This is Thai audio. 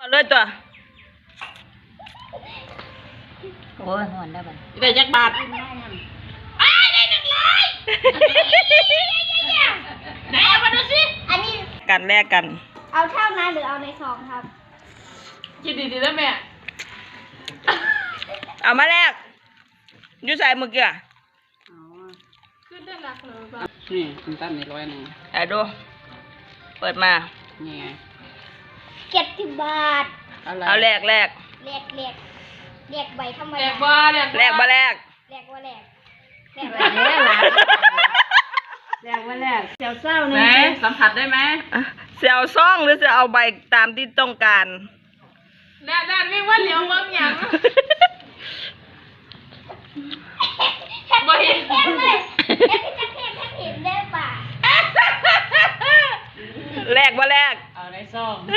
เอาเลยตัวโอ้ยหอนได้บัดได้จักบาทไหนเอามาดูสิอันนี้กันแลกกัน เอาเท่านั้นหรือเอาในซองครับ คิดดีๆนะแม่ เอามาแลกอยูใส่มือเกลือขึ้นได้หลักเลยบ้านี่คุณตั้มนี่ร้อยหนึ่งเอาดู เปิดมา นี่ไงเจ็ดสิ บบาทอะไรเอาแลกแลกเรียกเรียกเรียกใบธรรมแหลดากบ้าแหลกแลกมาแลกเรียกว่าแรกแรกแรว่ากแรกหลานแรกว่าแรกเจ้าเศร้าไหนนี่สัมผัสได้ไหมอะจะเอาซ่องหรือจะเอาใบตามที่ต้องการแดดแดดวิ่งว่าเหลียวเบิ่งหยังบ่เห็นเห็นเลยเห็นพี่จักรเทพท่านเห็นได้ป่ะแลกมาแลกเอาในซองเ